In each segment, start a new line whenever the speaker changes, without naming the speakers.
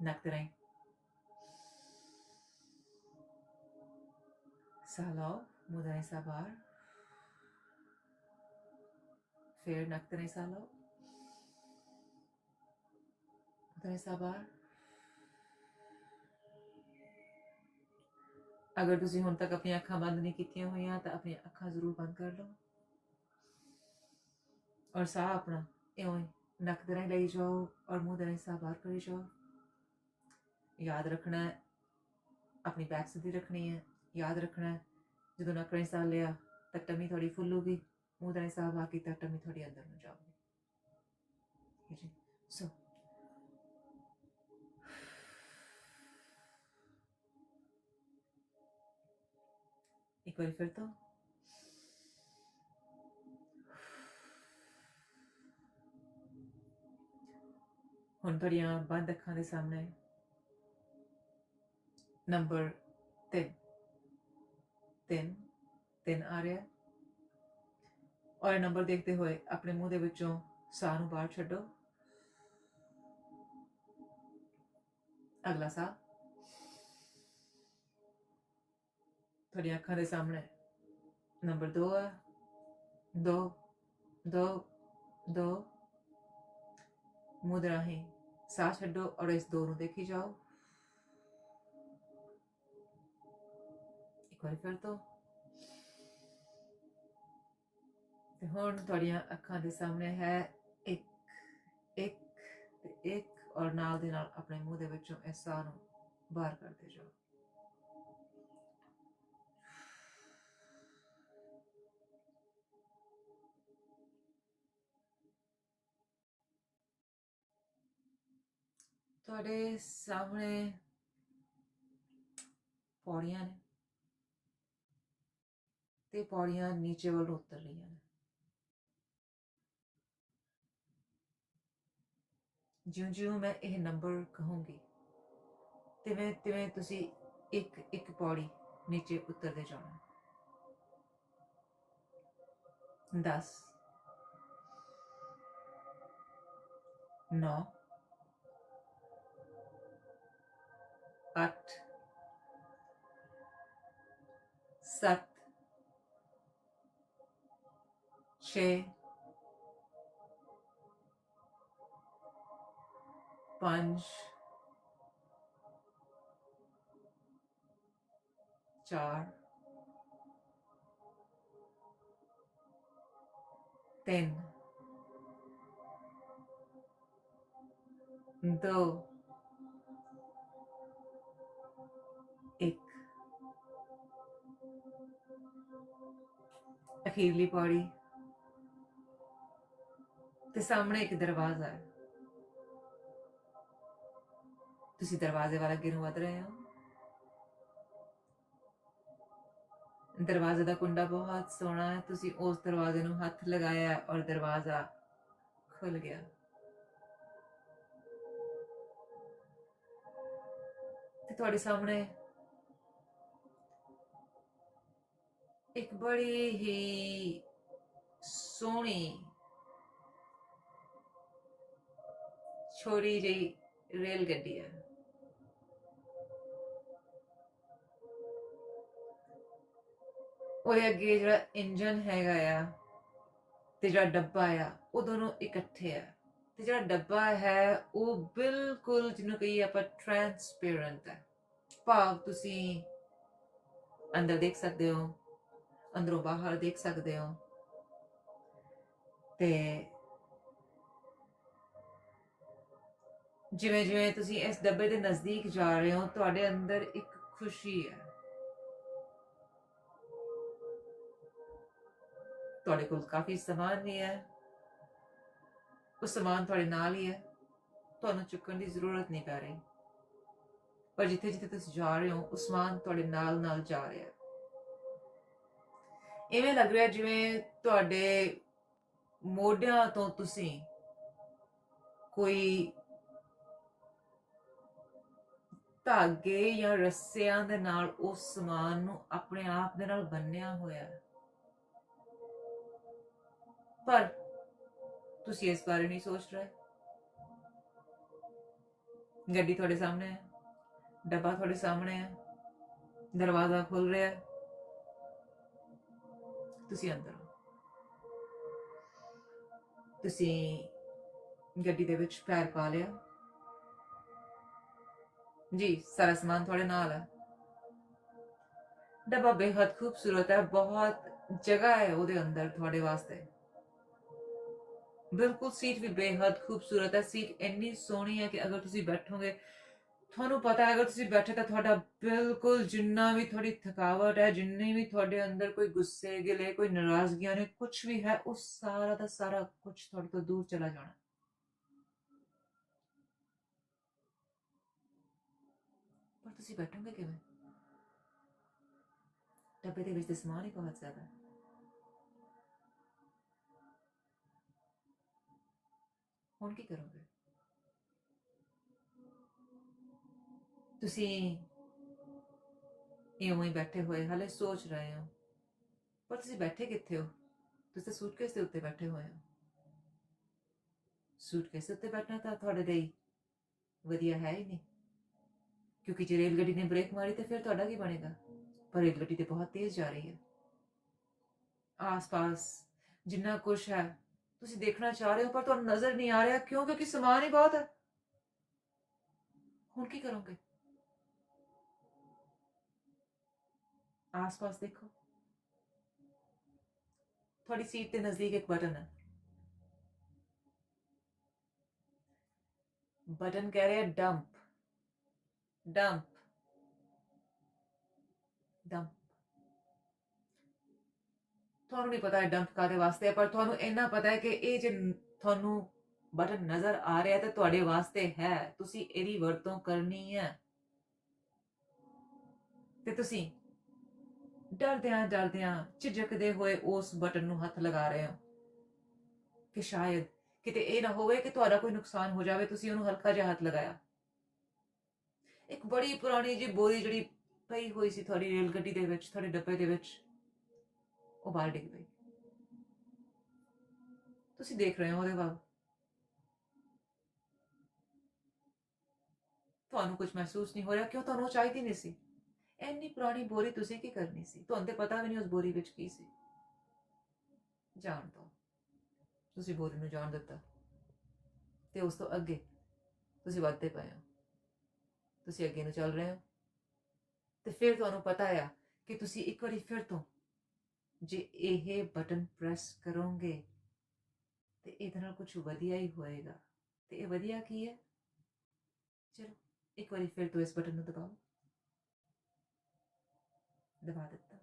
ਨੱਕ ਦੇ ਰਾਹੀਂ ਸਾਹ ਲਓ ਮੂੰਹ ਦੇ ਰਾਹੀਂ ਸਾਹ ਬਾਹਰ ਫਿਰ ਨੱਕ ਦੇ ਰਾਹੀਂ ਸਾਹ ਲਓ ਮੂੰਹ ਦੇ ਰਾਹੀਂ ਸਾਹ ਬਾਹਰ ਅਗਰ ਤੁਸੀਂ ਹੁਣ ਤੱਕ ਆਪਣੀਆਂ ਅੱਖਾਂ ਬੰਦ ਨਹੀਂ ਕੀਤੀਆਂ ਹੋਈਆਂ ਤਾਂ ਆਪਣੀਆਂ ਅੱਖਾਂ ਜ਼ਰੂਰ ਬੰਦ ਕਰ ਲਓ ਔਰ ਸਾਹ ਆਪਣਾ ਇਉਂ ਹੀ ਨੱਕ ਦੇ ਰਾਹੀਂ ਲਈ ਜਾਓ ਔਰ ਮੂੰਹ ਦੇ ਰਾਹੀਂ ਸਾਹ ਬਾਹਰ ਕਰੀ ਜਾਓ ਯਾਦ ਰੱਖਣਾ ਹੈ, ਆਪਣੀ ਬੈਕ ਸਿੱਧੀ ਰੱਖਣੀ ਹੈ, ਯਾਦ ਰੱਖਣਾ ਹੈ। ਜਦੋਂ ਨੱਕ ਰਾਹੀਂ ਸਾਹ ਲਿਆ ਤਾਂ ਟਮੀ ਥੋੜੀ ਫੁੱਲੂਗੀ ਮੂੰਹ ਦੇ ਰਾਹੀਂ ਸਾਹ ਬਾਕੀ ਤਾਂ ਟਮੀ ਥੋੜੀ ਅੰਦਰ ਨੂੰ ਜਾਊਗੀ ਠੀਕ ਹੈ ਸੋ ਇੱਕ ਵਾਰੀ ਫਿਰ ਤੋਂ। ਹੁਣ ਤੁਹਾਡੀਆਂ ਬੰਦ ਅੱਖਾਂ ਦੇ ਸਾਹਮਣੇ ਨੰਬਰ 3 3 3 ਆ ਰਿਹਾ ਔਰ ਇਹ ਨੰਬਰ ਦੇਖਦੇ ਹੋਏ ਆਪਣੇ ਮੂੰਹ ਦੇ ਵਿੱਚੋਂ ਸਾਹ ਨੂੰ ਬਾਹਰ ਛੱਡੋ। ਅਗਲਾ ਸਾਹ। ਤੁਹਾਡੀਆਂ ਅੱਖਾਂ ਦੇ ਸਾਹਮਣੇ ਨੰਬਰ 2 ਹੈ 2 2 2 ਮੂੰਹ ਦੇ ਰਾਹੀਂ ਸਾਹ ਛੱਡੋ ਔਰ ਇਸ ਦੋ ਨੂੰ ਦੇਖੀ ਜਾਓ। ਇੱਕ ਵਾਰ ਫਿਰ ਤੋਂ ਤੇ ਹੁਣ ਤੁਹਾਡੀਆਂ ਅੱਖਾਂ ਦੇ ਸਾਹਮਣੇ ਹੈ ਇੱਕ ਇੱਕ ਤੇ ਇੱਕ ਔਰ ਨਾਲ ਦੇ ਨਾਲ ਆਪਣੇ ਮੂੰਹ ਦੇ ਵਿੱਚੋਂ ਇਹ ਸਾਹ ਨੂੰ ਬਾਹਰ ਕਰਦੇ ਜਾਓ ਤੁਹਾਡੇ ਸਾਹਮਣੇ ਪੌੜੀਆਂ ਨੇ ਤੇ ਪੌੜੀਆਂ ਨੀਚੇ ਵੱਲ ਉਤਰ ਰਹੀਆਂ ਨੇ। ਜਿਉਂ ਜਿਉਂ ਮੈਂ ਇਹ ਨੰਬਰ ਕਹੂੰਗੀ, ਤਿਵੇਂ ਤਿਵੇਂ ਤੁਸੀਂ ਇੱਕ ਇੱਕ ਪੌੜੀ ਨੀਚੇ ਉਤਰਦੇ ਜਾਣਾ। 10 9 ਅੱਠ, ਸੱਤ ਛੇ। ਪੰਜ। ਚਾਰ। ਤਿੰਨ। ਦੋ। ਇੱਕ। ਅਖੀਰਲੀ ਪੌੜੀ। ਤੇ ਸਾਹਮਣੇ ਇੱਕ ਦਰਵਾਜ਼ਾ ਹੈ। ਤੁਸੀਂ ਦਰਵਾਜ਼ੇ ਵੱਲ ਅੱਗੇ ਨੂੰ ਵਧ ਰਹੇ ਹੋ? ਦਰਵਾਜ਼ੇ ਦਾ ਕੁੰਡਾ ਬਹੁਤ ਸੋਹਣਾ ਹੈ। ਤੁਸੀਂ ਉਸ ਦਰਵਾਜ਼ੇ ਨੂੰ ਹੱਥ ਲਗਾਇਆ ਔਰ ਦਰਵਾਜ਼ਾ ਖੁੱਲ ਗਿਆ। ਤੇ ਤੁਹਾਡੇ ਸਾਹਮਣੇ ਇੱਕ ਬੜੀ ਹੀ ਸੋਹਣੀ ਛੋਟੀ ਜਿਹੀ ਰੇਲ ਗੱਡੀ ਹੈ ਉਹਦੇ ਅੱਗੇ ਜਿਹੜਾ ਇੰਜਨ ਹੈਗਾ ਆ ਤੇ ਜਿਹੜਾ ਡੱਬਾ ਆ, ਉਹ ਦੋਨੋਂ ਇਕੱਠੇ ਆ। ਤੇ ਜਿਹੜਾ ਡੱਬਾ ਹੈ, ਉਹ ਬਿਲਕੁਲ ਜਿਹਨੂੰ ਕਹੀਏ ਆਪਾਂ ਟ੍ਰਾਂਸਪੇਰੈਂਟ ਹੈ ਭਾਵ ਤੁਸੀਂ ਅੰਦਰ ਦੇਖ ਸਕਦੇ ਹੋ, ਅੰਦਰੋਂ ਬਾਹਰ ਦੇਖ ਸਕਦੇ ਹੋ। ਤੇ ਜਿਵੇਂ ਜਿਵੇਂ ਤੁਸੀਂ ਇਸ ਡੱਬੇ ਦੇ ਨਜ਼ਦੀਕ ਜਾ ਰਹੇ ਹੋ, ਤੁਹਾਡੇ ਅੰਦਰ ਇੱਕ ਖੁਸ਼ੀ ਹੈ। ਤੁਹਾਡੇ ਕੋਲ ਕਾਫੀ ਸਮਾਨ ਵੀ ਹੈ। ਉਹ ਸਮਾਨ ਤੁਹਾਡੇ ਨਾਲ ਹੀ ਹੈ। ਤੁਹਾਨੂੰ ਚੁੱਕਣ ਦੀ ਜ਼ਰੂਰਤ ਨਹੀਂ ਪੈ ਰਹੀ। ਪਰ ਜਿੱਥੇ ਜਿੱਥੇ ਤੁਸੀਂ ਜਾ ਰਹੇ ਹੋ, ਉਹ ਸਮਾਨ ਤੁਹਾਡੇ ਨਾਲ ਨਾਲ ਜਾ ਰਿਹਾ ਹੈ। ਇਵੇਂ ਲੱਗ ਰਿਹਾ ਜਿਵੇਂ ਤੁਹਾਡੇ ਮੋਢਿਆਂ ਤੋਂ ਤੁਸੀਂ ਕੋਈ ਧਾਗੇ ਜਾਂ ਰੱਸਿਆਂ ਦੇ ਨਾਲ ਉਸ ਸਮਾਨ ਨੂੰ ਆਪਣੇ ਆਪ ਦੇ ਨਾਲ ਬੰਨਿਆ ਹੋਇਆ ਹੈ। ਪਰ ਤੁਸੀਂ ਇਸ ਬਾਰੇ ਨਹੀਂ ਸੋਚ ਰਹੇ? ਗੱਡੀ ਤੁਹਾਡੇ ਸਾਹਮਣੇ ਹੈ, ਡੱਬਾ ਤੁਹਾਡੇ ਸਾਹਮਣੇ ਹੈ, ਦਰਵਾਜ਼ਾ ਖੁੱਲ ਰਿਹਾ ਹੈ। ਤੁਸੀਂ ਅੰਦਰ ਹੋ ਤੁਸੀਂ ਗੱਡੀ ਦੇ ਵਿੱਚ ਪੈਰ ਪਾ ਲਿਆ। ਜੀ, ਸਾਰਾ ਸਮਾਨ ਤੁਹਾਡੇ ਨਾਲ ਹੈ ਡੱਬਾ ਬੇहद ਖੂਬਸੂਰਤ ਹੈ, ਬਹੁਤ ਜਗ੍ਹਾ ਹੈ ਉਹਦੇ ਅੰਦਰ ਤੁਹਾਡੇ ਵਾਸਤੇ। ਬਿਲਕੁਲ ਸੀਟ ਵੀ ਬੇहद ਖੂਬਸੂਰਤ ਹੈ, ਸੀਟ ਇੰਨੀ ਸੋਹਣੀ ਹੈ ਕਿ ਅਗਰ ਤੁਸੀਂ ਬੈਠੋਗੇ, ਤੁਹਾਨੂੰ ਪਤਾ ਹੈ, ਅਗਰ ਤੁਸੀਂ ਬੈਠੇ ਤਾਂ ਤੁਹਾਡਾ ਬਿਲਕੁਲ ਜਿੰਨਾ ਵੀ ਤੁਹਾਡੀ ਥਕਾਵਟ ਹੈ, ਜਿੰਨੀ ਵੀ ਤੁਹਾਡੇ ਅੰਦਰ ਕੋਈ ਗੁੱਸੇ, ਗਿਲੇ, ਕੋਈ ਨਾਰਾਜ਼ਗੀਆਂ ਨੇ ਕੁਝ ਵੀ ਹੈ, ਉਹ ਸਾਰਾ ਦਾ ਸਾਰਾ ਕੁਝ ਤੁਹਾਡੇ ਤੋਂ ਦੂਰ ਚਲਾ ਜਾਣਾ। ਪਰ ਤੁਸੀਂ ਬੈਠੋਗੇ ਕਿਵੇਂ ਡੱਬੇ ਦੇ ਵਿੱਚ ਤਾਂ ਸਮਾਨ ਹੀ ਬਹੁਤ ਜ਼ਿਆਦਾ ਹੈ ਹੁਣ ਕੀ ਕਰੋਗੇ ਤੁਸੀਂ ਇਉਂ ਹੀ ਬੈਠੇ ਹੋਏ ਹਾਲੇ ਸੋਚ ਰਹੇ ਹੋ ਪਰ ਤੁਸੀਂ ਬੈਠੇ ਕਿੱਥੇ ਹੋ ਤੁਸੀਂ ਤਾਂ ਸੂਟਕੇਸ ਦੇ ਉੱਤੇ ਬੈਠੇ ਹੋਏ ਹੋ ਸੂਟਕੇਸ ਦੇ ਉੱਤੇ ਬੈਠਣਾ ਤਾਂ ਤੁਹਾਡੇ ਲਈ ਵਧੀਆ ਹੈ ਹੀ ਨਹੀਂ ਕਿਉਂਕਿ ਜੇ ਰੇਲ ਗੱਡੀ ਨੇ ਬ੍ਰੇਕ ਮਾਰੀ ਤਾਂ ਫਿਰ ਤੁਹਾਡਾ ਕੀ ਬਣੇਗਾ? ਪਰ ਰੇਲ ਗੱਡੀ ਤੇ ਬਹੁਤ ਤੇਜ਼ ਜਾ ਰਹੀ ਹੈ। ਆਸ-ਪਾਸ ਜਿੰਨਾ ਕੁਝ ਹੈ, ਤੁਸੀਂ ਦੇਖਣਾ ਚਾਹ ਰਹੇ ਹੋ, ਪਰ ਤੁਹਾਨੂੰ ਨਜ਼ਰ ਨਹੀਂ ਆ ਰਿਹਾ ਕਿਉਂ ਕਿਉਂਕਿ ਸਮਾਨ ਹੀ ਬਹੁਤ ਹੈ। ਹੁਣ ਕੀ ਕਰੋਗੇ? ਆਸ-ਪਾਸ ਦੇਖੋ। ਤੁਹਾਡੀ ਸੀਟ ਦੇ ਨਜ਼ਦੀਕ ਇੱਕ ਬਟਨ ਹੈ। ਬਟਨ ਕਹਿ ਰਿਹਾ ਡੰਪ। ਡੰਪ ਡੰਪ ਤੁਹਾਨੂੰ ਨਹੀਂ ਪਤਾ ਡੰਪ ਕਾਦੇ ਵਾਸਤੇ ਹੈ, ਪਰ ਤੁਹਾਨੂੰ ਇੰਨਾ ਪਤਾ ਹੈ ਕਿ ਇਹ ਜੇ ਤੁਹਾਨੂੰ ਬਟਨ ਨਜ਼ਰ ਆ ਰਿਹਾ ਤੇ ਤੁਹਾਡੇ ਵਾਸਤੇ ਹੈ। ਤੁਸੀਂ ਇਹਦੀ ਵਰਤੋਂ ਕਰਨੀ ਹੈ। ਤੇ ਤੁਸੀਂ ਡਰਦਿਆਂ ਡਰਦਿਆਂ ਝਿਜਕਦੇ ਹੋਏ ਉਸ ਬਟਨ ਨੂੰ ਹੱਥ ਲਗਾ ਰਹੇ ਹੋ ਕਿ ਸ਼ਾਇਦ ਕਿਤੇ ਇਹ ਨਾ ਹੋਵੇ ਕਿ ਤੁਹਾਡਾ ਕੋਈ ਨੁਕਸਾਨ ਹੋ ਜਾਵੇ, ਤੁਸੀਂ ਉਹਨੂੰ ਹਲਕਾ ਜਿਹਾ ਹੱਥ ਲਗਾਇਆ। ਇੱਕ ਬੜੀ ਪੁਰਾਣੀ ਜੀ ਬੋਰੀ ਜਿਹੜੀ ਪਈ ਹੋਈ ਸੀ ਤੁਹਾਡੀ ਰੇਲ ਗੱਡੀ ਦੇ ਵਿੱਚ, ਤੁਹਾਡੇ ਡੱਬੇ ਦੇ ਵਿੱਚ, ਉਹ ਬਾਹਰ ਡਿੱਗ ਪਈ। ਤੁਸੀਂ ਦੇਖ ਰਹੇ ਹੋ ਉਹਦੇ ਵੱਲ। ਤੁਹਾਨੂੰ ਕੁਝ ਮਹਿਸੂਸ ਨਹੀਂ ਹੋ ਰਿਹਾ, ਕਿਉਂ ਤੁਹਾਨੂੰ ਚਾਹੀਦੀ ਨਹੀਂ ਸੀ? ਇੰਨੀ ਪੁਰਾਣੀ ਬੋਰੀ ਤੁਸੀਂ ਕੀ ਕਰਨੀ ਸੀ? ਤੁਹਾਨੂੰ ਤੇ ਪਤਾ ਵੀ ਨਹੀਂ ਉਸ ਬੋਰੀ ਵਿੱਚ ਕੀ ਸੀ। ਜਾਣ ਤੋਂ ਤੁਸੀਂ ਬੋਰੀ ਨੂੰ ਜਾਣ ਦਿੱਤਾ। ਤੇ ਉਸ ਤੋਂ ਅੱਗੇ ਤੁਸੀਂ ਵੱਧਦੇ ਪਏ ਹੋ। ਤੁਸੀਂ ਅੱਗੇ ਨੂੰ ਚੱਲ ਰਹੇ ਹੋ। ਤੇ ਫਿਰ ਤੁਹਾਨੂੰ ਪਤਾ ਆ ਕਿ ਤੁਸੀਂ ਇੱਕ ਵਾਰੀ ਫਿਰ ਤੋਂ ਜੇ ਇਹ ਬਟਨ ਪ੍ਰੈਸ ਕਰੋਗੇ, ਤੇ ਇਹਦੇ ਨਾਲ ਕੁਝ ਵਧੀਆ ਹੀ ਹੋਏਗਾ। ਤੇ ਇਹ ਵਧੀਆ ਕੀ ਹੈ? ਚਲੋ, ਇੱਕ ਵਾਰੀ ਫਿਰ ਤੋਂ ਇਸ ਬਟਨ ਨੂੰ ਦਬਾਓ। ਦਬਾ ਦਿੱਤਾ।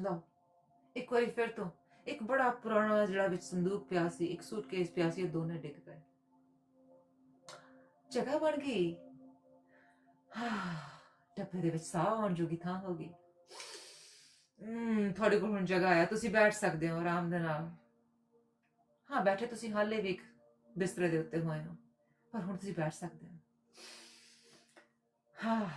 ਲਓ, ਇੱਕ ਵਾਰੀ ਫਿਰ ਤੋਂ। ਇੱਕ ਬੜਾ ਪੁਰਾਣਾ ਜਿਹੜਾ ਵਿੱਚ ਸੰਦੂਕ ਪਿਆ ਸੀ, ਇੱਕ ਸੂਟਕੇਸ ਪਿਆ ਸੀ, ਉਹ ਦੋਨੇ ਡਿੱਗ ਪਏ। ਜਗ੍ਹਾ ਬਣ ਗਈ। ਡੱਬੇ ਦੇ ਵਿੱਚ ਸਾਹ ਆਉਣ ਜੋਗੀ ਥਾਂ ਹੋ ਗਈ। ਹਮ, ਤੁਹਾਡੇ ਕੋਲ ਹੁਣ ਜਗ੍ਹਾ ਹੈ ਤੁਸੀਂ ਬੈਠ ਸਕਦੇ ਹੋ ਆਰਾਮ ਦੇ ਨਾਲ। ਹਾਂ, ਬੈਠੇ ਤੁਸੀਂ ਹਾਲੇ ਵੀ ਇੱਕ ਬਿਸਤਰੇ ਦੇ ਉੱਤੇ ਹੋਏ ਹੋ, ਪਰ ਹੁਣ ਤੁਸੀਂ ਬੈਠ ਸਕਦੇ ਹੋ। ਹਾਂ।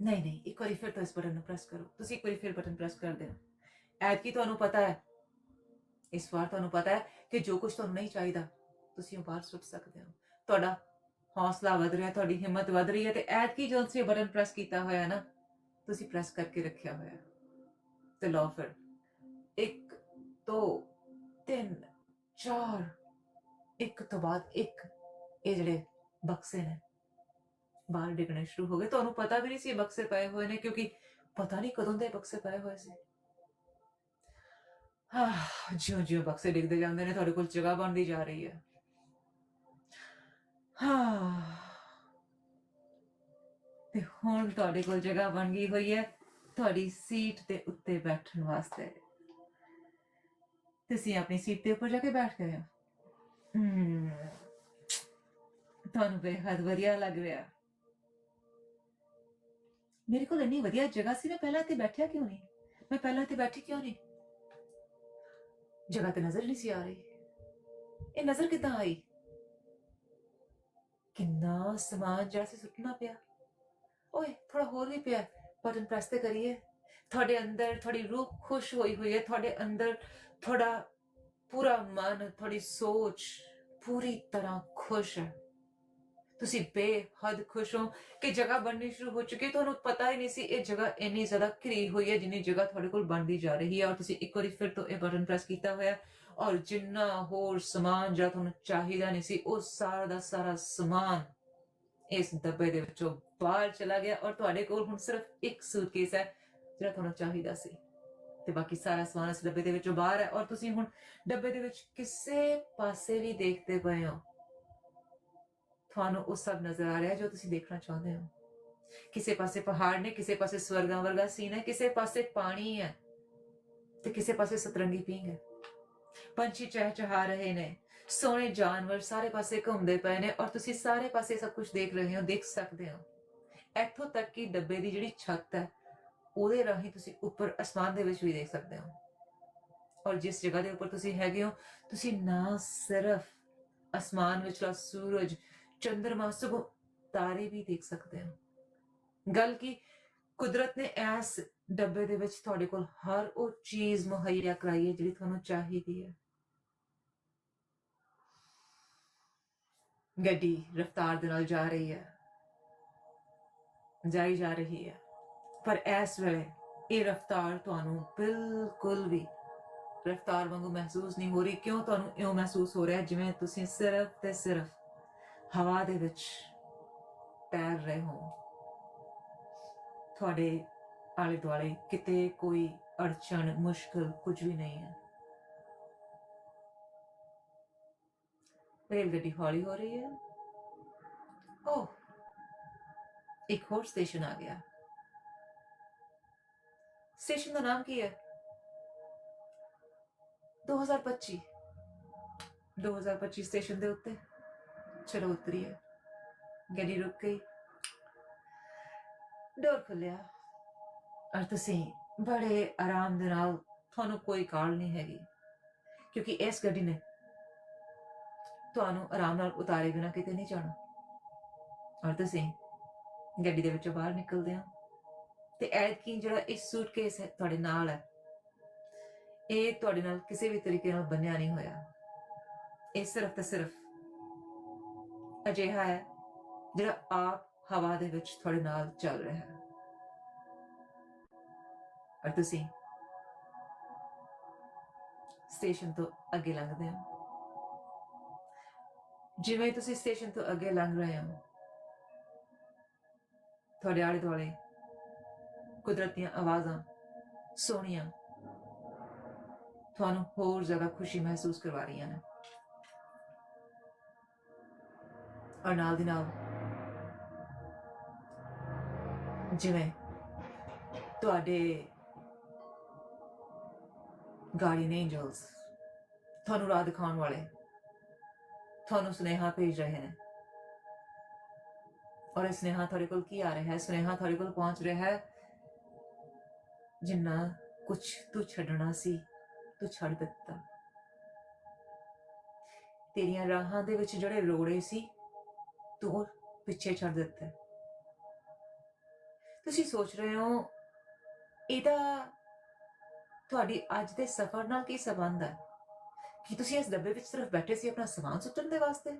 ਨਹੀਂ ਨਹੀਂ, ਇੱਕ ਵਾਰੀ ਫਿਰ ਤੋਂ ਇਸ ਬਟਨ ਨੂੰ ਪ੍ਰੈਸ ਕਰੋ। ਤੁਸੀਂ ਇੱਕ ਵਾਰੀ ਫਿਰ ਬਟਨ ਪ੍ਰੈਸ ਕਰ ਦਿਓ ਐਤਕੀ ਤੁਹਾਨੂੰ ਪਤਾ ਹੈ, ਇਸ ਵਾਰ ਤੁਹਾਨੂੰ ਪਤਾ ਹੈ ਕਿ ਜੋ ਕੁਝ ਤੁਹਾਨੂੰ ਨਹੀਂ ਚਾਹੀਦਾ, ਤੁਸੀਂ ਉਹ ਬਾਹਰ ਸੁੱਟ ਸਕਦੇ ਹੋ। ਤੁਹਾਡਾ ਹੌਸਲਾ ਵਧ ਰਿਹਾ, ਤੁਹਾਡੀ ਹਿੰਮਤ ਵਧ ਰਹੀ ਹੈ ਤੇ ਐਤਕੀ ਜਦੋਂ ਤੁਸੀਂ ਬਟਨ ਪ੍ਰੈਸ ਕੀਤਾ ਹੋਇਆ ਨਾ, ਤੁਸੀਂ ਪ੍ਰੈਸ ਕਰਕੇ ਰੱਖਿਆ ਹੋਇਆ ਤੇ ਲਓ ਫਿਰ 1 2 3 4 ਇੱਕ ਤੋਂ ਬਾਅਦ ਇੱਕ, ਇਹ ਜਿਹੜੇ ਬਕਸੇ ਨੇ, ਬਾਹਰ ਡਿੱਗਣੇ ਸ਼ੁਰੂ ਹੋ ਗਏ। ਤੁਹਾਨੂੰ ਪਤਾ ਵੀ ਨਹੀਂ ਸੀ ਇਹ ਬਕਸੇ ਪਏ ਹੋਏ ਨੇ, ਕਿਉਂਕਿ ਪਤਾ ਨਹੀਂ ਕਦੋਂ ਦੇ ਬਕਸੇ ਪਏ ਹੋਏ ਸੀ। ਹਾਂ ਜਿਉਂ ਜਿਉਂ ਬਕਸੇ ਡਿੱਗਦੇ ਜਾਂਦੇ ਨੇ, ਤੁਹਾਡੇ ਕੋਲ ਜਗ੍ਹਾ ਬਣਦੀ ਜਾ ਰਹੀ ਹੈ। ਹਾਂ। ਤੇ ਹੁਣ ਤੁਹਾਡੇ ਕੋਲ ਜਗ੍ਹਾ ਬਣ ਗਈ ਹੋਈ ਹੈ ਤੁਹਾਡੀ ਸੀਟ ਦੇ ਉੱਤੇ ਬੈਠਣ ਵਾਸਤੇ। ਤੁਸੀਂ ਆਪਣੀ ਸੀਟ ਦੇ ਉੱਪਰ ਜਾ ਕੇ ਬੈਠ ਗਏ ਹੋ? ਹਮ, ਤੁਹਾਨੂੰ ਬੇਹੱਦ ਵਧੀਆ ਲੱਗ ਰਿਹਾ। ਮੇਰੇ ਕੋਲ ਇੰਨੀ ਵਧੀਆ ਜਗ੍ਹਾ ਸੀ ਮੈਂ ਪਹਿਲਾਂ ਇੱਥੇ ਬੈਠਿਆ ਕਿਉਂ ਨਹੀਂ? ਮੈਂ ਪਹਿਲਾਂ ਇੱਥੇ ਬੈਠੀ ਕਿਉਂ ਨਹੀਂ? ਜਗ੍ਹਾ ਤੇ ਨਜ਼ਰ ਨਹੀਂ ਸੀ ਆ ਰਹੀ। ਇਹ ਨਜ਼ਰ ਕਿੱਦਾਂ ਆਈ? ਕਿੰਨਾ ਸਮਾਨ ਜਿਹੜਾ ਸੀ ਸੁੱਟਣਾ ਪਿਆ। ਓਏ ਥੋੜਾ ਹੋਰ ਵੀ ਪਿਆ। ਬਟਨ ਪ੍ਰੈਸ ਤੇ ਕਰੀਏ। ਤੁਹਾਡੇ ਅੰਦਰ ਤੁਹਾਡੀ ਰੂਹ ਖੁਸ਼ ਹੋਈ ਹੋਈ ਹੈ। ਤੁਹਾਡੇ ਅੰਦਰ ਤੁਹਾਡਾ ਪੂਰਾ ਮਨ, ਤੁਹਾਡੀ ਸੋਚ ਪੂਰੀ ਤਰ੍ਹਾਂ ਖੁਸ਼ ਹੈ। ਤੁਸੀਂ ਬੇਹੱਦ ਖੁਸ਼ ਹੋ ਕਿ ਜਗ੍ਹਾ ਬਣਨੀ ਸ਼ੁਰੂ ਹੋ ਚੁੱਕੀ ਤੁਹਾਨੂੰ ਪਤਾ ਹੀ ਨਹੀਂ ਸੀ ਇਹ ਜਗ੍ਹਾ ਇੰਨੀ ਜ਼ਿਆਦਾ ਘਿਰੀ ਹੋਈ ਹੈ, ਜਿੰਨੀ ਜਗ੍ਹਾ ਤੁਹਾਡੇ ਕੋਲ ਬਣਦੀ ਜਾ ਰਹੀ ਹੈ। ਔਰ ਤੁਸੀਂ ਇੱਕ ਵਾਰੀ ਫਿਰ ਤੋਂ ਇਹ ਬਟਨ ਪ੍ਰੈਸ ਕੀਤਾ ਹੋਇਆ ਔਰ ਜਿੰਨਾ ਹੋਰ ਸਮਾਨ ਜਿਹੜਾ ਤੁਹਾਨੂੰ ਚਾਹੀਦਾ ਨਹੀਂ ਸੀ, ਉਹ ਸਾਰਾ ਦਾ ਸਾਰਾ ਸਮਾਨ ਇਸ ਡੱਬੇ ਦੇ ਵਿੱਚੋਂ ਬਾਹਰ ਚਲਾ ਗਿਆ ਔਰ ਤੁਹਾਡੇ ਕੋਲ ਹੁਣ ਸਿਰਫ ਇੱਕ ਸੂਟਕੇਸ ਹੈ ਜਿਹੜਾ ਤੁਹਾਨੂੰ ਚਾਹੀਦਾ ਸੀ। ਤੇ ਬਾਕੀ ਸਾਰਾ ਸਮਾਨ ਇਸ ਡੱਬੇ ਦੇ ਵਿੱਚੋਂ ਬਾਹਰ ਹੈ ਔਰ ਤੁਸੀਂ ਹੁਣ ਡੱਬੇ ਦੇ ਵਿੱਚ ਕਿਸੇ ਪਾਸੇ ਵੀ ਦੇਖਦੇ ਪਏ ਹੋ। ਤੁਹਾਨੂੰ ਉਹ ਸਭ ਨਜ਼ਰ ਆ ਰਿਹਾ ਜੋ ਤੁਸੀਂ ਦੇਖਣਾ ਚਾਹੁੰਦੇ ਹੋ। ਕਿਸੇ ਪਾਸੇ ਪਹਾੜ ਨੇ, ਕਿਸੇ ਪਾਸੇ ਸਵਰਗਾਂ ਵਰਗਾ ਸੀਨ ਹੈ, ਕਿਸੇ ਪਾਸੇ ਪਾਣੀ ਹੈ ਤੇ ਕਿਸੇ ਪਾਸੇ ਸਤਰੰਗੀ ਪੀਂਗ ਹੈ। ਪੰਛੀ ਚਹਿਚਹਾ ਰਹੇ ਨੇ। ਸੋਹਣੇ ਜਾਨਵਰ ਸਾਰੇ ਪਾਸੇ ਘੁੰਮਦੇ ਪਏ ਨੇ ਔਰ ਤੁਸੀਂ ਸਾਰੇ ਪਾਸੇ ਸਭ ਕੁਝ ਦੇਖ ਰਹੇ ਹੋ, ਦੇਖ ਸਕਦੇ ਹੋ। ਇੱਥੋਂ ਤੱਕ ਕਿ ਡੱਬੇ ਦੀ ਜਿਹੜੀ ਛੱਤ ਹੈ, ਉਹਦੇ ਰਾਹੀਂ ਤੁਸੀਂ ਉੱਪਰ ਅਸਮਾਨ ਦੇ ਵਿੱਚ ਵੀ ਦੇਖ ਸਕਦੇ ਹੋ। ਔਰ ਜਿਸ ਜਗ੍ਹਾ ਦੇ ਉੱਪਰ ਤੁਸੀਂ ਹੈਗੇ ਹੋ, ਤੁਸੀਂ ਨਾ ਸਿਰਫ ਅਸਮਾਨ ਵਿਚਲਾ ਸੂਰਜ, ਚੰਦਰਮਾ, ਸਗੋਂ ਤਾਰੇ ਵੀ ਦੇਖ ਸਕਦੇ ਹੋ। ਗੱਲ ਕੀ ਕੁਦਰਤ ਨੇ ਇਸ ਡੱਬੇ ਦੇ ਵਿੱਚ ਤੁਹਾਡੇ ਕੋਲ ਹਰ ਉਹ ਚੀਜ਼ ਮੁਹੱਈਆ ਕਰਾਈ ਹੈ ਜਿਹੜੀ ਤੁਹਾਨੂੰ ਚਾਹੀਦੀ ਹੈ। ਗੱਡੀ ਰਫ਼ਤਾਰ ਦੇ ਨਾਲ ਜਾ ਰਹੀ ਹੈ। ਜਾਈ ਜਾ ਰਹੀ ਹੈ। ਪਰ ਇਸ ਵੇਲੇ ਇਹ ਰਫ਼ਤਾਰ ਤੁਹਾਨੂੰ ਬਿਲਕੁਲ ਵੀ ਰਫ਼ਤਾਰ ਵਾਂਗੂ ਮਹਿਸੂਸ ਨਹੀਂ ਹੋ ਰਹੀ। ਕਿਉਂ ਤੁਹਾਨੂੰ ਇਉਂ ਮਹਿਸੂਸ ਹੋ ਰਿਹਾ ਜਿਵੇਂ ਤੁਸੀਂ ਸਿਰਫ ਤੇ ਸਿਰਫ ਹਵਾ ਦੇ ਵਿੱਚ ਤੈਰ ਰਹੇ ਹੋ। ਤੁਹਾਡੇ ਆਲੇ ਦੁਆਲੇ ਕਿਤੇ ਕੋਈ ਅੜਚਣ, ਮੁਸ਼ਕਲ ਕੁਝ ਵੀ ਨਹੀਂ ਹੈ? ਰੇਲ ਗੱਡੀ ਹੌਲੀ ਹੋ ਰਹੀ ਹੈ। ਓਹ, ਇੱਕ ਹੋਰ ਸਟੇਸ਼ਨ ਆ ਗਿਆ। ਸਟੇਸ਼ਨ ਦਾ ਨਾਮ ਕੀ ਹੈ? 2025 2025 ਸਟੇਸ਼ਨ ਦੇ ਉੱਤੇ। ਚਲੋ ਉਤਰੀਏ ਗੱਡੀ ਰੁਕ ਗਈ। ਡੋਰ ਖੁੱਲਿਆ ਔਰ ਤੁਸੀਂ ਬੜੇ ਆਰਾਮ ਦੇ ਨਾਲ ਤੁਹਾਨੂੰ ਕੋਈ ਕਾਲ ਨਹੀਂ ਹੈਗੀ, ਕਿਉਂਕਿ ਇਸ ਗੱਡੀ ਨੇ ਤੁਹਾਨੂੰ ਆਰਾਮ ਨਾਲ ਉਤਾਰੇ ਬਿਨਾਂ ਕਿਤੇ ਨਹੀਂ ਜਾਣਾ। ਔਰ ਤੁਸੀਂ ਗੱਡੀ ਦੇ ਵਿੱਚੋਂ ਬਾਹਰ ਨਿਕਲਦੇ ਹੋ ਤੇ ਐਤਕੀ ਜਿਹੜਾ ਇਹ ਸੂਟਕੇਸ ਹੈ ਤੁਹਾਡੇ ਨਾਲ ਹੈ, ਇਹ ਤੁਹਾਡੇ ਨਾਲ ਕਿਸੇ ਵੀ ਤਰੀਕੇ ਨਾਲ ਬੰਨਿਆ ਨਹੀਂ ਹੋਇਆ। ਇਹ ਸਿਰਫ ਤੇ ਸਿਰਫ ਅਜਿਹਾ ਹੈ ਜਿਹੜਾ ਆਪ ਹਵਾ ਦੇ ਵਿੱਚ ਤੁਹਾਡੇ ਨਾਲ ਚੱਲ ਰਿਹਾ ਹੈ। ਔਰ ਤੁਸੀਂ ਸਟੇਸ਼ਨ ਤੋਂ ਅੱਗੇ ਲੰਘਦੇ ਹੋ। ਜਿਵੇਂ ਤੁਸੀਂ ਸਟੇਸ਼ਨ ਤੋਂ ਅੱਗੇ ਲੰਘ ਰਹੇ ਹੋ, ਤੁਹਾਡੇ ਆਲੇ ਦੁਆਲੇ ਕੁਦਰਤ ਦੀਆਂ ਆਵਾਜ਼ਾਂ, ਸੋਹਣੀਆਂ, ਤੁਹਾਨੂੰ ਹੋਰ ਜ਼ਿਆਦਾ ਖੁਸ਼ੀ ਮਹਿਸੂਸ ਕਰਵਾ ਰਹੀਆਂ ਨੇ। ਔਰ ਨਾਲ ਦੀ ਨਾਲ ਜਿਵੇਂ ਤੁਹਾਡੇ ਗਾਰਡੀਅਨ ਐਂਜਲਸ ਤੁਹਾਨੂੰ ਰਾਹ ਦਿਖਾਉਣ ਵਾਲੇ, ਤੁਹਾਨੂੰ ਸੁਨੇਹਾ ਭੇਜ ਰਹੇ ਨੇ। ਔਰ ਇਹ ਸੁਨੇਹਾ ਤੁਹਾਡੇ ਕੋਲ ਕੀ ਆ ਰਿਹਾ ਹੈ? ਸੁਨੇਹਾ ਤੁਹਾਡੇ ਕੋਲ ਪਹੁੰਚ ਰਿਹਾ ਹੈ ਜਿੰਨਾ ਕੁਝ ਤੂੰ ਛੱਡਣਾ ਸੀ, ਤੂੰ ਛੱਡ ਦਿੱਤਾ। ਤੇਰੀਆਂ ਰਾਹਾਂ ਦੇ ਵਿੱਚ ਜਿਹੜੇ ਰੋੜੇ ਸੀ, ਤੂੰ ਪਿੱਛੇ ਛੱਡ ਦਿੱਤਾ। ਤੁਸੀਂ ਸੋਚ ਰਹੇ ਹੋ, ਇਹਦਾ ਤੁਹਾਡੀ ਅੱਜ ਦੇ ਸਫ਼ਰ ਨਾਲ ਕੀ ਸੰਬੰਧ ਹੈ? ਕਿ ਤੁਸੀਂ ਇਸ ਡੱਬੇ ਵਿੱਚ ਸਿਰਫ ਬੈਠੇ ਸੀ ਆਪਣਾ ਸਮਾਨ ਸੁੱਟਣ ਦੇ ਵਾਸਤੇ?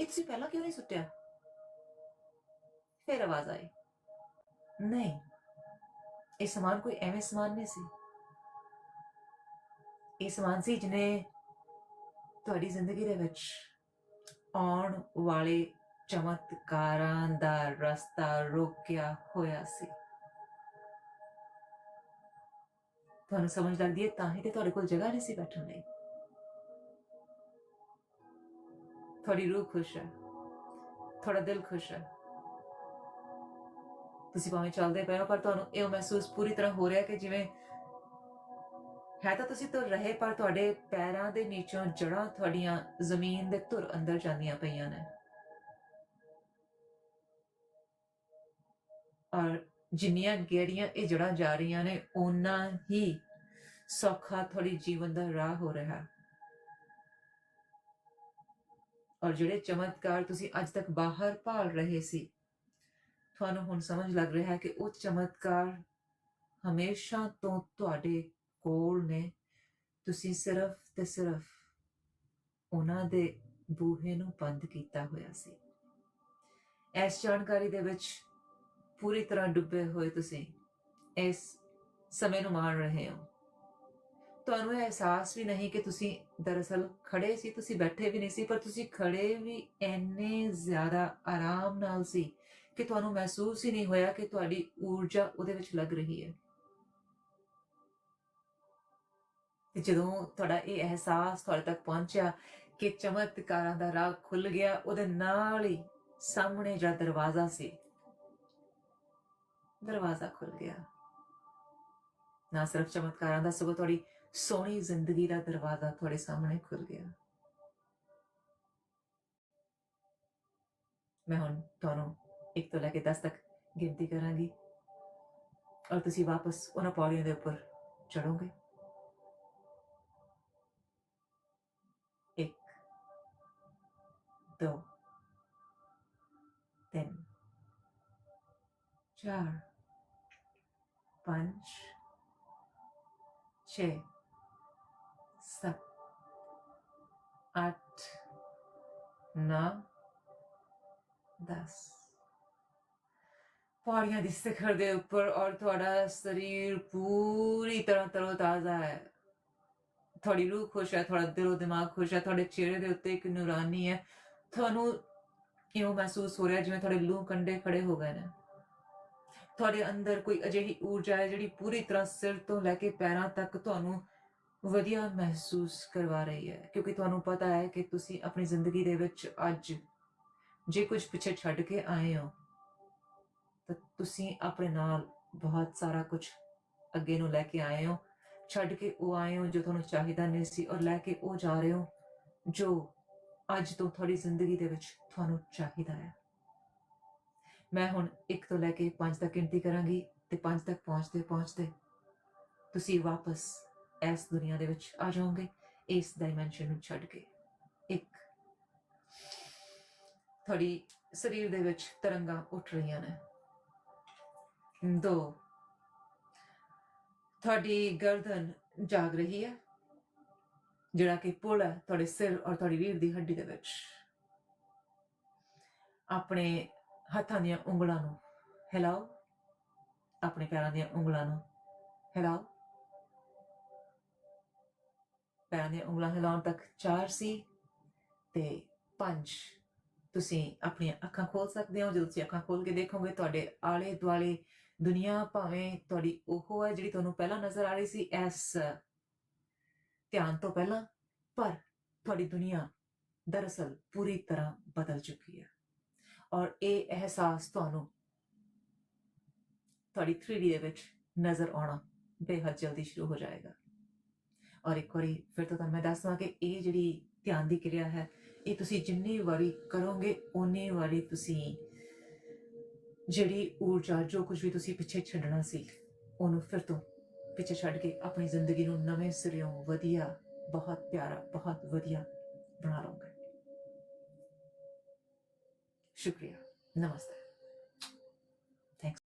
ਇਹ ਤੁਸੀਂ ਪਹਿਲਾਂ ਕਿਉਂ ਨਹੀਂ ਸੁੱਟਿਆ? ਫਿਰ ਆਵਾਜ਼ ਆਈ। ਨਹੀਂ, ਇਹ ਸਮਾਨ ਕੋਈ ਐਵੇਂ ਸਮਾਨ ਨਹੀਂ ਸੀ। ਇਹ ਸਮਾਨ ਸੀ ਜਿਹਨੇ ਤੁਹਾਡੀ ਜ਼ਿੰਦਗੀ ਦੇ ਵਿੱਚ ਆਉਣ ਵਾਲੇ ਚਮਤਕਾਰਾਂ ਦਾ ਰਸਤਾ ਰੋਕਿਆ ਹੋਇਆ ਸੀ। ਤੁਹਾਨੂੰ ਸਮਝ ਲੱਗਦੀ ਹੈ? ਤਾਂ ਹੀ ਤੇ ਤੁਹਾਡੇ ਕੋਲ ਜਗ੍ਹਾ ਨਹੀਂ ਸੀ ਬੈਠਣ ਲਈ। ਤੁਹਾਡੀ ਰੂਹ ਖੁਸ਼ ਹੈ। ਤੁਹਾਡਾ ਦਿਲ ਖੁਸ਼ ਹੈ। ਤੁਸੀਂ ਭਾਵੇਂ ਚੱਲਦੇ ਪਏ ਹੋ, ਪਰ ਤੁਹਾਨੂੰ ਇਹ ਮਹਿਸੂਸ ਪੂਰੀ ਤਰ੍ਹਾਂ ਹੋ ਰਿਹਾ ਕਿ ਜਿਵੇਂ ਹੈ ਤਾਂ ਤੁਸੀਂ ਤੁਰ ਰਹੇ, ਪਰ ਤੁਹਾਡੇ ਪੈਰਾਂ ਦੇ ਨੀਚੋਂ ਜੜਾਂ ਤੁਹਾਡੀਆਂ ਜ਼ਮੀਨ ਦੇ ਧੁਰ ਅੰਦਰ ਜਾਂਦੀਆਂ ਪਈਆਂ ਨੇ। ਔਰ ਜਿੰਨੀਆਂ ਗੇੜੀਆਂ ਇਹ ਜੜਾਂ ਜਾ ਰਹੀਆਂ ਨੇ, ਓਨਾ ਹੀ ਸੌਖਾ ਤੁਹਾਡੀ ਜੀਵਨ ਦਾ ਰਾਹ ਹੋ ਰਿਹਾ। ਔਰ ਜਿਹੜੇ ਚਮਤਕਾਰ ਤੁਸੀਂ ਅੱਜ ਤੱਕ ਬਾਹਰ ਭਾਲ ਰਹੇ ਸੀ, ਤੁਹਾਨੂੰ ਹੁਣ ਸਮਝ ਲੱਗ ਰਿਹਾ ਹੈ ਕਿ ਉਹ ਚਮਤਕਾਰ ਹਮੇਸ਼ਾ ਤੋਂ ਤੁਹਾਡੇ ਕੋਲ ਨੇ। ਤੁਸੀਂ ਸਿਰਫ ਤੇ ਸਿਰਫ ਉਹਨਾਂ ਦੇ ਬੂਹੇ ਨੂੰ ਬੰਦ ਕੀਤਾ ਹੋਇਆ ਸੀ। ਇਸ ਜਾਣਕਾਰੀ ਦੇ ਵਿੱਚ ਪੂਰੀ ਤਰ੍ਹਾਂ ਡੁੱਬੇ ਹੋਏ ਤੁਸੀਂ ਇਸ ਸਮੇਂ ਨੂੰ ਮਾਣ ਰਹੇ ਹੋ। ਤੁਹਾਨੂੰ ਇਹ ਅਹਿਸਾਸ ਵੀ ਨਹੀਂ ਕਿ ਤੁਸੀਂ ਦਰਅਸਲ ਖੜੇ ਸੀ, ਤੁਸੀਂ ਬੈਠੇ ਵੀ ਨਹੀਂ ਸੀ, ਪਰ ਤੁਸੀਂ ਖੜੇ ਵੀ ਇੰਨੇ ਜ਼ਿਆਦਾ ਆਰਾਮ ਨਾਲ ਸੀ ਕਿ ਤੁਹਾਨੂੰ ਮਹਿਸੂਸ ਹੀ ਨਹੀਂ ਹੋਇਆ ਕਿ ਤੁਹਾਡੀ ਊਰਜਾ ਉਹਦੇ ਵਿੱਚ ਲੱਗ ਰਹੀ ਹੈ। ਤੇ ਜਦੋਂ ਤੁਹਾਡਾ ਇਹ ਅਹਿਸਾਸ ਤੁਹਾਡੇ ਤੱਕ ਪਹੁੰਚਿਆ ਕਿ ਚਮਤਕਾਰਾਂ ਦਾ ਰਾਹ ਖੁੱਲ ਗਿਆ, ਉਹਦੇ ਨਾਲ ਹੀ ਸਾਹਮਣੇ ਜਿਹੜਾ ਦਰਵਾਜ਼ਾ ਸੀ ਦਰਵਾਜ਼ਾ ਖੁੱਲ ਗਿਆ। ਨਾ ਸਿਰਫ ਚਮਤਕਾਰਾਂ ਦਾ ਸਗੋਂ ਤੁਹਾਡੀ ਸੋਹਣੀ ਜ਼ਿੰਦਗੀ ਦਾ ਦਰਵਾਜ਼ਾ ਤੁਹਾਡੇ ਸਾਹਮਣੇ ਖੁੱਲ ਗਿਆ। ਮੈਂ ਹੁਣ ਤੁਹਾਨੂੰ ਇੱਕ ਤੋਂ ਲੈ ਕੇ 10 ਤੱਕ ਗਿਣਤੀ ਕਰਾਂਗੀ ਔਰ ਤੁਸੀਂ ਵਾਪਸ ਉਹਨਾਂ ਪੌੜੀਆਂ ਦੇ ਉੱਪਰ ਚੜੋਗੇ ਇੱਕ, ਦੋ, ਤਿੰਨ, ਚਾਰ ਪੰਜ, ਛੇ, ਸੱਤ, ਅੱਠ, ਨੌ, ਦਸ। ਪੌੜੀਆਂ ਦੀ ਸਿਖਰ ਦੇ ਉੱਪਰ ਔਰ ਤੁਹਾਡਾ ਸਰੀਰ ਪੂਰੀ ਤਰ੍ਹਾਂ ਤਰੋ ਤਾਜ਼ਾ ਹੈ। ਤੁਹਾਡੀ ਰੂਹ ਖੁਸ਼ ਹੈ, ਤੁਹਾਡਾ ਦਿਲ ਦਿਮਾਗ ਖੁਸ਼ ਹੈ, ਤੁਹਾਡੇ ਚਿਹਰੇ ਦੇ ਉੱਤੇ ਇੱਕ ਨੂਰਾਨੀ ਹੈ। ਤੁਹਾਨੂੰ ਕਿਉਂ ਮਹਿਸੂਸ ਹੋ ਰਿਹਾ ਜਿਵੇਂ ਤੁਹਾਡੇ ਲੂਹ ਕੰਡੇ ਖੜੇ ਹੋ ਗਏ ਨੇ। ਤੁਹਾਡੇ ਅੰਦਰ ਕੋਈ ਅਜਿਹੀ ਊਰਜਾ ਹੈ ਜਿਹੜੀ ਪੂਰੀ ਤਰ੍ਹਾਂ ਸਿਰ ਤੋਂ ਲੈ ਕੇ ਪੈਰਾਂ ਤੱਕ ਤੁਹਾਨੂੰ ਵਧੀਆ ਮਹਿਸੂਸ ਕਰਵਾ ਰਹੀ ਹੈ? ਕਿਉਂਕਿ ਤੁਹਾਨੂੰ ਪਤਾ ਹੈ ਕਿ ਤੁਸੀਂ ਆਪਣੀ ਜ਼ਿੰਦਗੀ ਦੇ ਵਿੱਚ ਅੱਜ ਜੇ ਕੁਝ ਪਿੱਛੇ ਛੱਡ ਕੇ ਆਏ ਹੋ, ਤਾਂ ਤੁਸੀਂ ਆਪਣੇ ਨਾਲ ਬਹੁਤ ਸਾਰਾ ਕੁਝ ਅੱਗੇ ਨੂੰ ਲੈ ਕੇ ਆਏ ਹੋ। ਛੱਡ ਕੇ ਉਹ ਆਏ ਹੋ ਜੋ ਤੁਹਾਨੂੰ ਚਾਹੀਦਾ ਨਹੀਂ ਸੀ ਔਰ ਲੈ ਕੇ ਉਹ ਜਾ ਰਹੇ ਹੋ ਜੋ ਅੱਜ ਤੋਂ ਤੁਹਾਡੀ ਜ਼ਿੰਦਗੀ ਦੇ ਵਿੱਚ ਤੁਹਾਨੂੰ ਚਾਹੀਦਾ ਹੈ। ਮੈਂ ਹੁਣ 1 ਤੋਂ ਲੈ ਕੇ 5 ਤੱਕ ਗਿਣਤੀ ਕਰਾਂਗੀ ਤੇ 5 ਤੱਕ ਪਹੁੰਚਦੇ ਪਹੁੰਚਦੇ ਤੁਸੀਂ ਵਾਪਸ ਇਸ ਦੁਨੀਆ ਦੇ ਵਿੱਚ ਆ ਜਾਓਗੇ, ਇਸ ਡਾਈਮੈਂਸ਼ਨ ਨੂੰ ਛੱਡ ਕੇ। ਇੱਕ, ਤੁਹਾਡੀ ਸਰੀਰ ਦੇ ਵਿੱਚ ਤਰੰਗਾਂ ਉੱਠ ਰਹੀਆਂ ਨੇ। ਦੋ, ਤੁਹਾਡੀ ਗਰਦਨ ਜਾਗ ਰਹੀ ਹੈ, ਜਿਹੜਾ ਕਿ ਪੁਲ ਹੈ ਤੁਹਾਡੇ ਸਿਰ ਔਰ ਤੁਹਾਡੀ ਰੀੜ੍ਹ ਦੀ ਹੱਡੀ ਦੇ ਵਿੱਚ। ਆਪਣੇ ਹੱਥਾਂ ਦੀਆਂ ਉਂਗਲਾਂ ਨੂੰ ਹਿਲਾਓ, ਆਪਣੇ ਪੈਰਾਂ ਦੀਆਂ ਉਂਗਲਾਂ ਨੂੰ ਹਿਲਾਓ। ਪੈਰਾਂ ਦੀਆਂ ਉਂਗਲਾਂ ਹਿਲਾਉਣ ਤੱਕ 4 ਸੀ ਤੇ 5 ਤੁਸੀਂ ਆਪਣੀਆਂ ਅੱਖਾਂ ਖੋਲ ਸਕਦੇ ਹੋ। ਜਦੋਂ ਤੁਸੀਂ ਅੱਖਾਂ ਖੋਲ ਕੇ ਦੇਖੋਗੇ, ਤੁਹਾਡੇ ਆਲੇ ਦੁਆਲੇ ਦੁਨੀਆ ਭਾਵੇਂ ਤੁਹਾਡੀ ਉਹ ਹੈ ਜਿਹੜੀ ਤੁਹਾਨੂੰ ਪਹਿਲਾਂ ਨਜ਼ਰ ਆ ਰਹੀ ਸੀ ਇਸ ਧਿਆਨ ਤੋਂ ਪਹਿਲਾਂ, ਪਰ ਤੁਹਾਡੀ ਦੁਨੀਆ ਦਰਅਸਲ ਪੂਰੀ ਤਰ੍ਹਾਂ ਬਦਲ ਚੁੱਕੀ ਹੈ। ਔਰ ਇਹ ਅਹਿਸਾਸ ਤੁਹਾਨੂੰ ਤੁਹਾਡੀ 3D ਦੇ ਵਿੱਚ ਨਜ਼ਰ ਆਉਣਾ ਬੇਹੱਦ ਜਲਦੀ ਸ਼ੁਰੂ ਹੋ ਜਾਏਗਾ। ਔਰ ਇੱਕ ਵਾਰੀ ਫਿਰ ਤੋਂ ਤੁਹਾਨੂੰ ਮੈਂ ਦੱਸਦਾ ਕਿ ਇਹ ਜਿਹੜੀ ਧਿਆਨ ਦੀ ਕਿਰਿਆ ਹੈ, ਇਹ ਤੁਸੀਂ ਜਿੰਨੀ ਵਾਰੀ ਕਰੋਗੇ, ਓਨੀ ਵਾਰੀ ਤੁਸੀਂ ਜਿਹੜੀ ਊਰਜਾ, ਜੋ ਕੁਝ ਵੀ ਤੁਸੀਂ ਪਿੱਛੇ ਛੱਡਣਾ ਸੀ, ਉਹਨੂੰ ਫਿਰ ਤੋਂ ਪਿੱਛੇ ਛੱਡ ਕੇ ਆਪਣੀ ਜ਼ਿੰਦਗੀ ਨੂੰ ਨਵੇਂ ਸਿਰਿਓਂ ਵਧੀਆ, ਬਹੁਤ ਪਿਆਰਾ, ਬਹੁਤ ਵਧੀਆ ਬਣਾ ਲਓਗੇ। शुक्रिया नमस्कार